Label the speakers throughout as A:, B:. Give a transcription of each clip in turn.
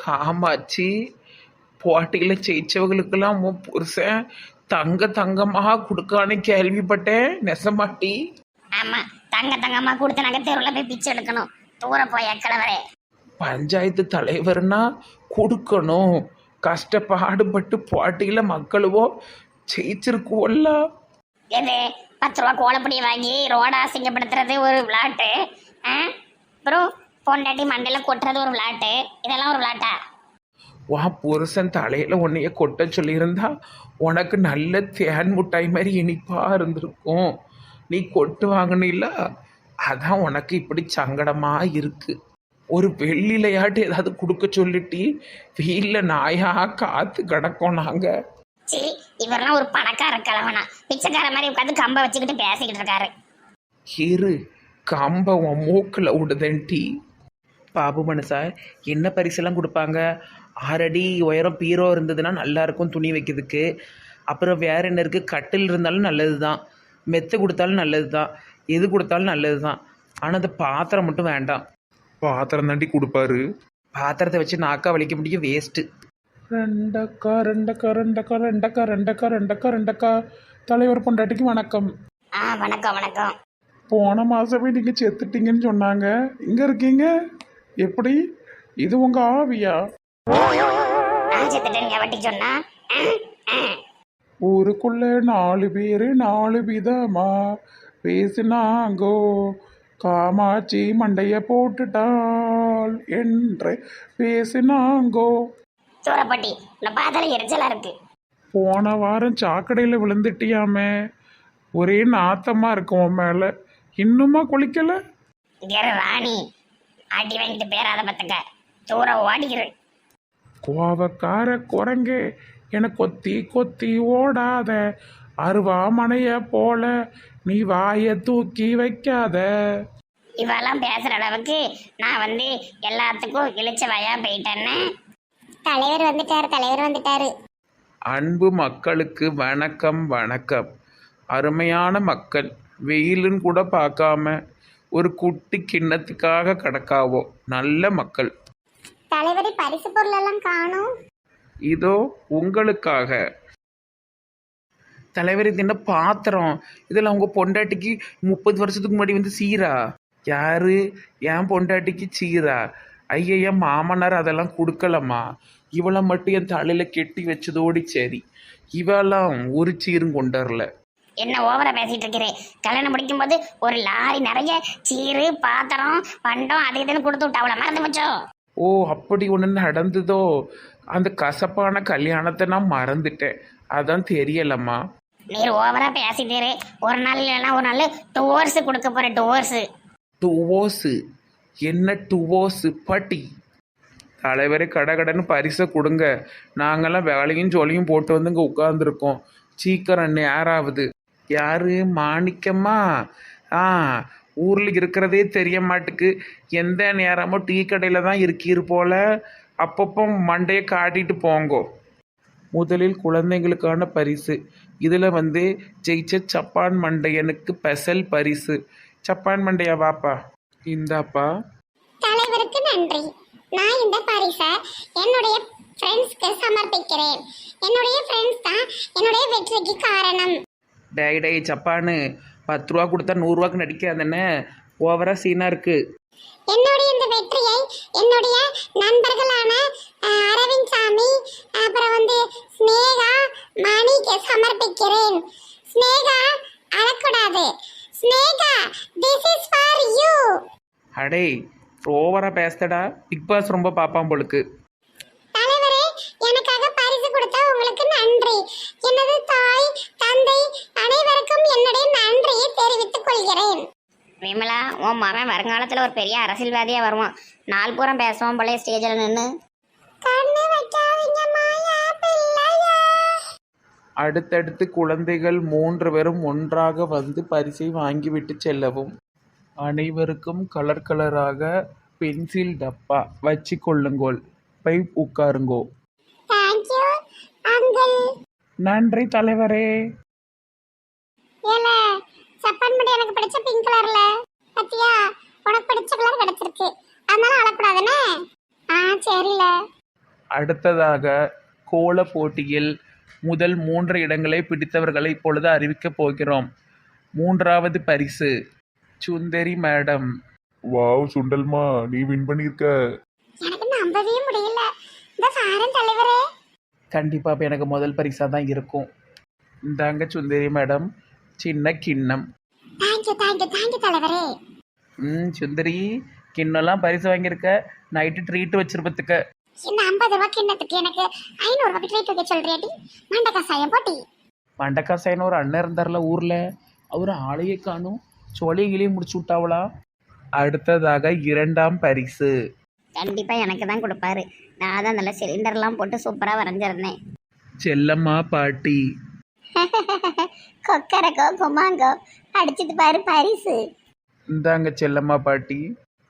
A: காமாட்சி போட்டியில் ஜெயிச்சவங்களுக்கெல்லாம் உன் புருஷன் தங்க தங்கமாக கொடுக்கான்னு கேள்விப்பட்டேன் நெசமாட்டி.
B: ஆமா தங்க தங்கமா கொடுத்து நாங்க தெருவில் போய் பிச்சை எடுக்கணும். தூர போய் கிழவரே
A: பஞ்சாயத்து தலைவர்னா கொடுக்கணும். கஷ்டப்பாடுபட்டு போட்டியில் மக்களுவோ ஜெயிச்சிருக்குவோல்ல
B: எது? பத்து ரூபா கோலப்பொடி வாங்கி ரோட அசிங்கப்படுத்துறது ஒரு விளையாட்டு அப்புறம் பொண்டாட்டி மண்டையில கொட்டுறது ஒரு விளையாட்டு. இதெல்லாம் ஒரு விளையாட்டா?
A: வா புருஷன் தலையில் உன்னைய கொட்ட சொல்லியிருந்தா உனக்கு நல்ல தேன் முட்டாய் மாதிரி இனிப்பா இருந்திருக்கும். நீ கொட்டு வாங்கினில்ல அதான் உனக்கு இப்படி சங்கடமா இருக்கு. ஒரு வெள்ளிலையாட்டு ஏதாவது கொடுக்க சொல்லிட்டி வெயிலில் நாயா காத்து கிடக்கோம் நாங்கள்
B: சி இவரெல்லாம் ஒரு பணக்கார கிழவனா. பிச்சைக்கார மாதிரி உட்காந்து கம்ப வச்சுக்கிட்டு பேசிக்கிட்டு இருக்காரு.
A: இரு கம்ப உன் மூக்கில் விடுதேன் டீ
C: பாபு மனுஷா என்ன பரிசெல்லாம் கொடுப்பாங்க? ஆறடி உயரம் பீரோ இருந்ததுன்னா நல்லா இருக்கும் துணி வைக்கிறதுக்கு. அப்புறம் வேற என்ன இருக்குது கட்டில் இருந்தாலும் நல்லது தான் மெத்தை கொடுத்தாலும் நல்லது தான் எது கொடுத்தாலும் நல்லது தான் ஆனால் அந்த பாத்திரம் மட்டும் வேண்டாம்.
A: பாத்திரம் தாண்டி கொடுப்பாரு.
C: பாத்திரத்தை வச்சு நாக்கா வலிக்க முடியும். வேஸ்ட்டு.
A: ரெண்டக்கா ரெண்டக்கா ரெண்டக்கா ரெண்டக்கா ரெண்டக்கா ரெண்டக்கா ரெண்டக்கா. தலைவர் பொண்டாட்டிக்கு வணக்கம்.
B: ஆ வணக்கம் வணக்கம்.
A: போன மாசமே நீங்க செத்துட்டீங்கன்னு சொன்னாங்க. இங்க இருக்கீங்க? எப்படி? இது உங்க ஆவியா?
B: எவட்டி சொன்னா.
A: ஊருக்குள்ள நாலு பேரு நாலு விதமா பேசினாங்கோ. காமாட்சி மண்டைய போட்டுட்டாள் என்று பேசினாங்கோ.
B: சூரப்பட்டி உன்னை பார்த்தாலே எரிச்சலா இருக்கு.
A: போன வாரம் சாக்கடையில் விழுந்துட்டியாமே. ஒரே நாத்தமா இருக்கும் மேல. இன்னுமா குளிக்கல?
B: ராணி. அடி வாங்கிட்டு பேராத பத்துக்க. தூரம் ஓடிக்கிரு
A: கோவக்கார குரங்கு என கொத்தி கொத்தி ஓடாத. அருவாமனைய போல நீ வாய தூக்கி வைக்காத.
B: இவெல்லாம் பேசுற அளவுக்கு நான் வந்து எல்லாத்துக்கும் இழிச்ச வயா போயிட்டேன்னு. தலைவர் வந்துட்டாரு தலைவர் வந்துட்டாரு.
A: அன்பு மக்களுக்கு வணக்கம் வணக்கம். அருமையான மக்கள் வெயிலுன்னு கூட பார்க்காம ஒரு குட்டி கிண்ணத்துக்காக கிடக்காவோ? நல்ல மக்கள்.
B: தலைவரி பரிசு பொருள் எல்லாம் காணும்.
A: இதோ உங்களுக்காக.
C: தலைவர் இது என்ன பாத்திரம்? இதில் உங்கள் பொண்டாட்டிக்கு முப்பது வருஷத்துக்கு முன்னாடி வந்து சீரா?
A: யாரு? என் பொண்டாட்டிக்கு சீரா? ஐயா மாமனார் அதெல்லாம் கொடுக்கலம்மா. இவளை மட்டும் என் தலையில கெட்டி வச்சதோடி சரி. இவெல்லாம் ஒரு சீரும் கொண்டு வரல
B: என்ன ஓவரா பேசிட்டு இருக்கிறேன் கல்யாணம் முடிக்கும் போது ஒரு லாரி நிறைய சீரு பாத்திரம் பண்டம் அது இதுன்னு கொடுத்து விட்டு அவளை மறந்து வச்சோ
A: ஓ அப்படி ஒன்று நடந்ததோ? அந்த கசப்பான கல்யாணத்தை நான் மறந்துட்டேன். அதான் தெரியலம்மா.
B: நீர் ஓவரா பேசிட்டீரு ஒரு நாள் இல்லைன்னா ஒரு நாள் டூவர்ஸ் கொடுக்க போற டூவர்ஸ்
A: டுவோஸு என்ன டுவோஸு பட்டி. தலைவரே கடகடன்னு பரிசை கொடுங்க. நாங்கெல்லாம் வேலையும் ஜொலியும் போட்டு வந்து இங்கே உட்காந்துருக்கோம் சீக்கிரம் நேராகுது யாரு? மாணிக்கம்மா. ஆ ஊரில் இருக்கிறதே தெரிய மாட்டுக்கு. எந்த நேரமும் டீ கடையில் தான் இருக்கீர் போல. அப்பப்போ மண்டையை காட்டிட்டு போங்கோ. முதலில் குழந்தைங்களுக்கான பரிசு. இதில் வந்து ஜெயிச்ச சப்பான் மண்டையனுக்கு ஸ்பெஷல் பரிசு. சப்பான் மண்டையா வாப்பா இந்தாப்பா.
B: தலைவருக்கு நன்றி. நான் இந்த பரிசை என்னுடைய ஃப்ரெண்ட்ஸ்க்கு சமர்ப்பிக்கிறேன். என்னுடைய ஃப்ரெண்ட்ஸ் தான் என்னுடைய வெற்றிக்கு காரணம்.
C: டேய் டேய் சப்பான்னு பத்து ரூபா கொடுத்தா நூறுரூவாக்கு நடிக்காதண்ணே ஓவராக சீனாக இருக்குது
B: என்னுடைய இந்த வெற்றியை என்னுடைய நண்பர்களான அரவிந்த் சாமி அப்புறம் வந்து ஸ்னேகா மணிக்கு சமர்ப்பிக்கிறேன். ஸ்னேகா அழக்கூடாது Sneha this is for you
C: அடே ஓவராக பேசுதடா. பிக் பாஸ் ரொம்ப பார்ப்பான் போலுக்கு.
B: தலைவரே எனக்காக பரிசு கொடுத்த உங்களுக்கு நன்றி. எனது அனைவருக்கும் என்னுடைய நன்றியை தெரிவித்துக் கொள்கிறேன். விமலா உன் மகன் வருங்காலத்தில் ஒரு பெரிய அரசியல்வாதியாக வருவான். நாள் பூரம் பேசுவான் போல ஸ்டேஜில் நின்று கண்ணு வைக்காதீங்க மாயா பிள்ளையா.
A: அடுத்தடுத்து குழந்தைகள் மூன்று பேரும் ஒன்றாக வந்து பரிசை வாங்கிவிட்டு செல்லவும். அனைவருக்கும் கலர் கலராக பென்சில் டப்பா வச்சு கொள்ளுங்கோள் போய் உட்காருங்கோ. நன்றி தலைவரே.
B: ஏல சப்பான் பண்ணி எனக்கு பிடிச்ச பிங்க் கலர்ல பத்தியா? உனக்கு பிடிச்ச கலர் கிடைச்சிருக்கு. அதனால அழக்கூடாதுன்னு? ஆ சரில.
A: அடுத்ததாக கோல போட்டியில் முதல் மூன்று இடங்களை பிடித்தவர்களை இப்பொழுது அறிவிக்கப் போகிறோம். மூன்றாவது பரிசு சுந்தரி மேடம்.
D: வாவ் சுண்டல்மா நீ வின் பண்ணியிருக்க.
B: எனக்கு நம்பவே முடியல. இந்த சாரன் தலைவரே.
C: கண்டிப்பாக இப்போ எனக்கு முதல் பரிசாக தான் இருக்கும்.
A: இந்தாங்க சுந்தரி மேடம். சின்ன கிண்ணம்.
B: தேங்க்யூ தேங்க்யூ தேங்க்யூ தலைவரே.
C: ம் சுந்தரி கிண்ணம்லாம் பரிசு வாங்கியிருக்க. நைட்டு ட்ரீட் வச்சிருப்பதுக்க
B: இந்த ஐம்பது ரூபாய் கிண்ணத்துக்கு எனக்கு ஐநூறு ரூபாய்க்கு ட்ரீட் வைக்க சொல்றியாடி மண்ட கசாயம் போட்டி.
C: மண்டக்காசாயின்னு ஒரு அண்ணன் இருந்தார்ல ஊரில். அவர் ஆளையே காணும். சோழியை கிளியை முடிச்சு விட்டாவளா?
A: அடுத்ததாக இரண்டாம் பரிசு.
E: கண்டிப்பா எனக்கு தான் கொடுப்பாரு. நான் தான் நல்ல சிலிண்டர்லாம் போட்டு சூப்பரா வரைஞ்சிருந்தேன்.
A: செல்லம்மா பாட்டி.
E: கொக்கரக்கோ குமாங்கோ அடிச்சிட்டு பாரு பரிசு.
A: இந்தாங்க செல்லம்மா பாட்டி.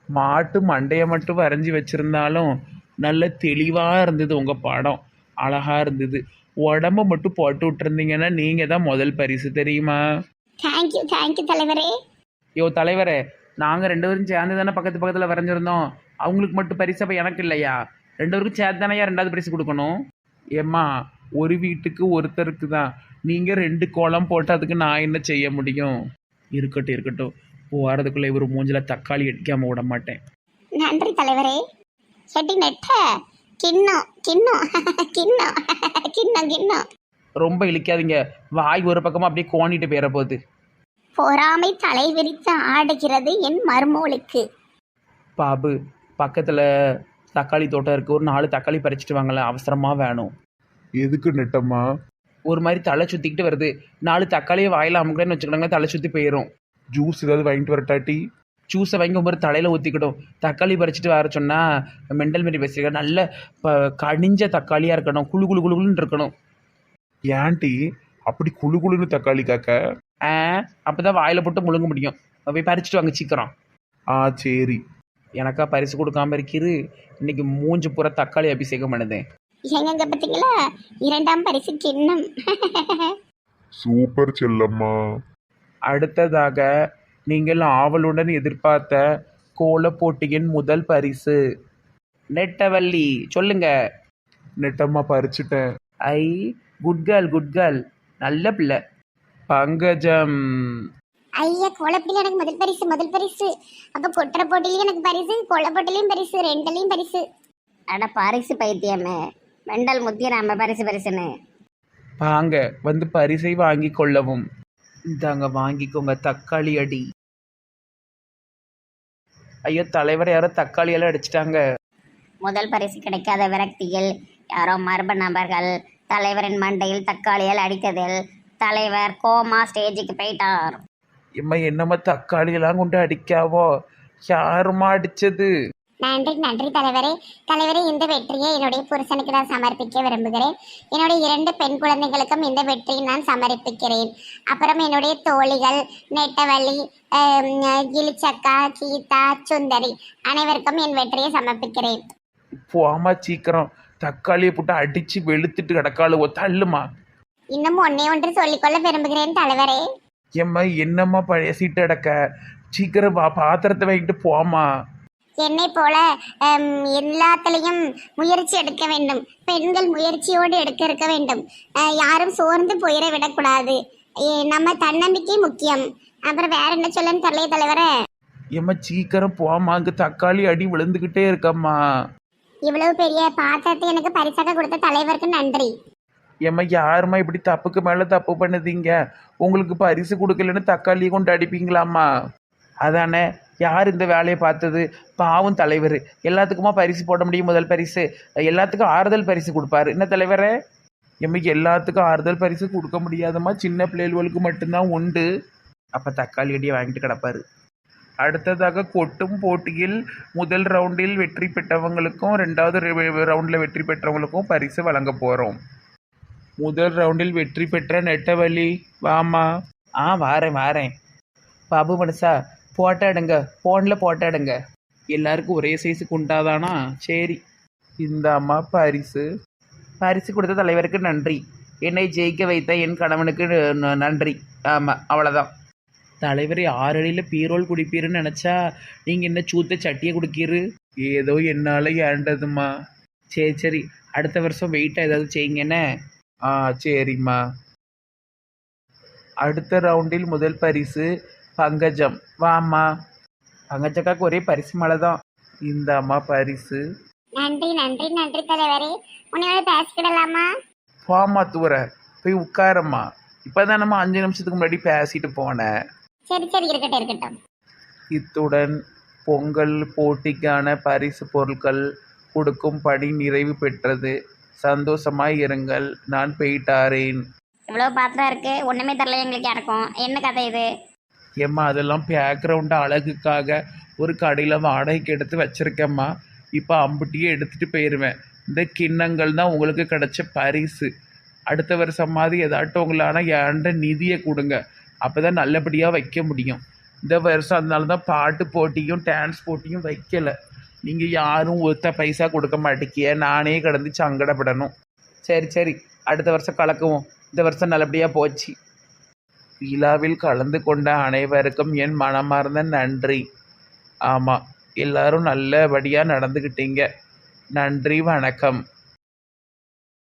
A: மாட்டு மண்டையை மட்டும் வரைஞ்சி வச்சிருந்தாலும் நல்ல தெளிவாக இருந்தது உங்கள் படம். அழகாக இருந்தது. உடம்ப மட்டும் போட்டு விட்டுருந்தீங்கன்னா நீங்கள் தான் முதல் பரிசு தெரியுமா?
E: தேங்க்யூ தேங்க்யூ தலைவரே.
C: யோ தலைவரே நாங்கள் ரெண்டு பேரும் சேர்ந்து தானே பக்கத்து பக்கத்தில் வரைஞ்சிருந்தோம். அவங்களுக்கு மட்டும் பரிசு அப்போ எனக்கு இல்லையா? ரெண்டு பேருக்கும் சேர்த்து தானே ரெண்டாவது பரிசு கொடுக்கணும்?
A: ஏம்மா ஒரு வீட்டுக்கு ஒருத்தருக்கு தான். நீங்கள் ரெண்டு கோலம் போட்டு அதுக்கு நான் என்ன செய்ய முடியும்?
C: இருக்கட்டும் இருக்கட்டும். போகிறதுக்குள்ளே இவர் மூஞ்சில் தக்காளி அடிக்காமல் விட மாட்டேன்.
E: நன்றி தலைவரே. செட்டி நெட்ட. கிண்ணம் கிண்ணம் கிண்ணம் கிண்ணம் கிண்ணம்.
C: ரொம்ப இழிக்காதீங்க. வாய் ஒரு பக்கமாக அப்படியே கோணிட்டு போயிட போகுது.
E: பொறாமை தலை விரித்து ஆடுகிறது என் மருமோளுக்கு.
C: பாபு பக்கத்தில் தக்காளி தோட்டம் இருக்குது ஒரு நாலு தக்காளி பறிச்சிட்டு வாங்களேன் அவசரமாக வேணும்.
D: எதுக்கு நெட்டம்மா?
C: ஒரு மாதிரி தலை சுற்றிக்கிட்டு வருது. நாலு தக்காளியை வாயில் அமுக்கிறேன்னு வச்சுக்கோங்க தலை சுற்றி போயிடும்
D: ஜூஸ் ஏதாவது வாங்கிட்டு வரட்டாட்டி
C: ஜூஸை வாங்கி ஒரு தலையில் ஊற்றிக்கிடும் தக்காளி பறிச்சிட்டு வர சொன்னால் மெண்டல் மாரி பேசியிருக்க நல்ல ப கனிஞ்ச தக்காளியாக இருக்கணும். குளு குளு குளுன்னு இருக்கணும்.
D: ஏன்டி அப்படி குளு குளுன்னு தக்காளி காக்க?
C: ஆ அப்போ தான் வாயில் போட்டு முழுங்க முடியும். போய் பறிச்சிட்டு வாங்க சீக்கிரம்.
D: ஆ சரி.
C: எனக்கா பரிசு கொடுக்காம இருக்கிறது இன்னைக்கு மூஞ்சி பூரா தக்காளி அபிஷேகம் பண்ணுதேன்.
E: எங்கங்க பார்த்தீங்களா இரண்டாம் பரிசு கிண்ணம்.
D: சூப்பர் செல்லம்மா.
A: அடுத்ததாக நீங்கள் ஆவலுடன் எதிர்பார்த்த கோல போட்டியின் முதல் பரிசு.
C: நெட்டவள்ளி சொல்லுங்க.
D: நெட்டம்மா பறிச்சிட்டேன்.
C: ஐ குட் கேர்ள் குட் கேர்ள். நல்ல பிள்ளை.
A: பங்கஜம்.
B: ஐயா கோலப்படியில் எனக்கு முதல் பரிசு முதல் பரிசு. அப்ப கொட்டுற போட்டிலையும் எனக்கு பரிசு கோல போட்டிலையும் பரிசு ரெண்டுலையும் பரிசு.
E: அட பரிசு பைத்தியமே. மெண்டல் முத்திய நம்ம பரிசு பரிசுன்னு.
A: வாங்க வந்து பரிசை வாங்கி கொள்ளவும்.
C: இந்தாங்க வாங்கிக்கோங்க தக்காளி அடி. ஐயோ தலைவர் யாரோ தக்காளி எல்லாம் அடிச்சிட்டாங்க.
E: முதல் பரிசு கிடைக்காத விரக்தியில் யாரோ மர்ம நபர்கள் தலைவரின் மண்டையில் தக்காளியால் அடித்ததில் தலைவர் கோமா ஸ்டேஜுக்கு போயிட்டார்.
A: இம்மா என்னம்மா தக்காளி எல்லாம் கொண்டு அடிக்காவோ? யாருமா அடிச்சது?
B: நன்றி நன்றி தலைவரே. தலைவரே இந்த வெற்றியை என்னுடைய புருஷனுக்கு நான் சமர்ப்பிக்க விரும்புகிறேன். என்னுடைய இரண்டு பெண் குழந்தைகளுக்கும் இந்த வெற்றியை நான் சமர்ப்பிக்கிறேன். அப்புறம் என்னுடைய தோழிகள் நெட்டவள்ளி கிளிச்சக்கா கீதா சுந்தரி அனைவருக்கும் என் வெற்றியை சமர்ப்பிக்கிறேன்.
A: போமா சீக்கிரம். தக்காளியை போட்டு அடிச்சு வெளுத்துட்டு கிடக்காளுவோ தள்ளுமா?
B: இன்னும் ஒன்னே ஒன்று சொல்லிக்கொள்ள விரும்புகிறேன் தலைவரே.
A: ஏம்மா என்னம்மா பழைய சீட்டு அடக்க? சீக்கிரம் வா பாத்திரத்தை வாங்கிட்டு போமா
B: என்னை போல எல்லாத்துலேயும் முயற்சி எடுக்க வேண்டும். பெண்கள் முயற்சியோடு எடுக்க இருக்க வேண்டும். யாரும் சோர்ந்து போயிட விடக்கூடாது. நம்ம தன்னம்பிக்கை முக்கியம். அப்புறம் வேற என்ன சொல்லன்னு தெரியல தலைவரே.
A: ஏம்மா சீக்கிரம் போமா அங்க தக்காளி அடி விழுந்துகிட்டே இருக்கம்மா.
B: இவ்வளவு பெரிய பாத்திரத்தை எனக்கு பரிசாக கொடுத்த தலைவருக்கு நன்றி.
A: ஏம்மா யாரும்மா இப்படி தப்புக்கு மேல தப்பு பண்ணுதீங்க? உங்களுக்கு பரிசு கொடுக்கலன்னு தக்காளியை கொண்டு அடிப்பீங்களாம்மா. அதானே? யார் இந்த வேலையை பார்த்தது? பாவம் தலைவர். எல்லாத்துக்குமா பரிசு போட முடியும் முதல் பரிசு? எல்லாத்துக்கும் ஆறுதல் பரிசு கொடுப்பாரு. என்ன தலைவரே? எம்மைக்கு எல்லாத்துக்கும் ஆறுதல் பரிசு கொடுக்க முடியாதம்மா. சின்ன பிள்ளைகளுக்கு மட்டும்தான் உண்டு. அப்போ தக்காளி அடியை வாங்கிட்டு கிடப்பார். அடுத்ததாக கொட்டும் போட்டியில் முதல் ரவுண்டில் வெற்றி பெற்றவங்களுக்கும் ரெண்டாவது ரவுண்டில் வெற்றி பெற்றவங்களுக்கும் பரிசு வழங்க போகிறோம் முதல் ரவுண்டில் வெற்றி பெற்ற நெட்டவழி வாமா
C: ஆ வாரேன் வாரேன். பாபு மனுஷா போட்டோ எடுங்க. ஃபோனில் போட்டோ எடுங்க. எல்லாருக்கும் ஒரே சைஸுக்கு உண்டாதானா? சரி.
A: இந்த அம்மா பரிசு.
C: பரிசு கொடுத்த தலைவருக்கு நன்றி. என்னை ஜெயிக்க வைத்த என் கணவனுக்கு ந- நன்றி. ஆமாம் அவ்வளோதான் தலைவர் ஆறடியில் பீரோல் குடிப்பீருன்னு நினச்சா நீங்கள் என்ன சூத்த சட்டியை குடிக்கீரு?
A: ஏதோ என்னால் ஏண்டதுமா?
C: சரி சரி. அடுத்த வருஷம் வெயிட்டாக ஏதாவது செய்யுங்கண்ணே
A: ஆ சரிம்மா. அடுத்த ரவுண்டில் முதல் பரிசு பங்கஜம். வாம்மா.
C: பங்கச்சக்காக்கு ஒரே பரிசு மழை தான்
A: இந்த அம்மா பரிசு.
B: நன்றி நன்றி நன்றி தலைவரே. உன்னையோட பேசிக்கிடலாமா?
A: போம்மா தூர. போய் உட்காரம்மா. இப்போதான் நம்ம அஞ்சு நிமிஷத்துக்கு முன்னாடி பேசிட்டு போனேன்
B: சரி சரி இருக்கட்டும் இருக்கட்டும்.
A: இத்துடன் பொங்கல் போட்டிக்கான பரிசு பொருட்கள் கொடுக்கும் பணி நிறைவு பெற்றது. சந்தோஷமாய் இருங்கள். நான் போயிட்டாரேன்
E: இவ்வளோ பாத்திரம் இருக்கு. ஒன்றுமே தரல எங்களுக்கு யாருக்கும். என்ன கதை இது?
A: ஏம்மா அதெல்லாம் பேக்ரவுண்டு அழகுக்காக ஒரு கடையில் வாடகைக்கு எடுத்து வச்சிருக்கேம்மா. இப்போ அம்புட்டியே எடுத்துகிட்டு போயிடுவேன் இந்த கிண்ணங்கள் தான் உங்களுக்கு கிடைச்ச பரிசு. அடுத்த வருஷம் மாதிரி ஏதாட்டும் உங்களான ஏண்ட நிதியை கொடுங்க. அப்போ தான் நல்லபடியாக வைக்க முடியும். இந்த வருஷம் அதனால தான் பாட்டு போட்டியும் டான்ஸ் போட்டியும் வைக்கலை. நீங்கள் யாரும் ஒத்த பைசா கொடுக்க மாட்டேக்கிய நானே கடந்து சங்கடப்படணும்.
C: சரி சரி. அடுத்த வருஷம் கலக்குவோம். இந்த வருஷம் நல்லபடியாக போச்சு.
A: விழாவில் கலந்து கொண்ட அனைவருக்கும் என் மனமார்ந்த நன்றி. ஆமாம் எல்லாரும் நல்லபடியாக நடந்துக்கிட்டீங்க நன்றி வணக்கம்.